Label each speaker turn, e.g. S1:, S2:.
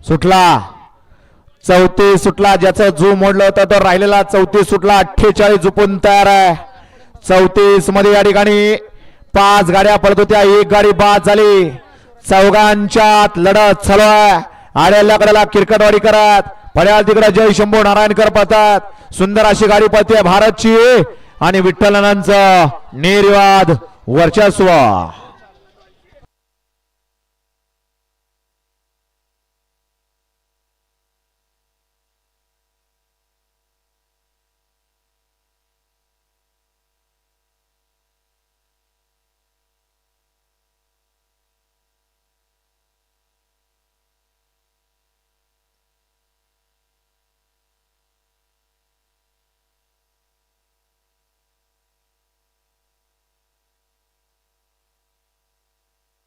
S1: सुटला. चौतीस सुटला ज्याचं जू मोडलं होतं तो राहिलेला चौतीस सुटला. अठ्ठेचाळीस झुपून तयार आहे. चौतीसमध्ये या ठिकाणी पाच गाड्या पडत होत्या. एक गाडी बाद झाली. चौघांच्यात लढत चालू आहे. आड्याला कडेला किरकटवाडी करत. पड्याल तिकडे जय शंभू नारायणकर पळतात. सुंदर अशी गाडी पळते भारतची. आणि विठ्ठलांचं निर्वाद वर्चस्व.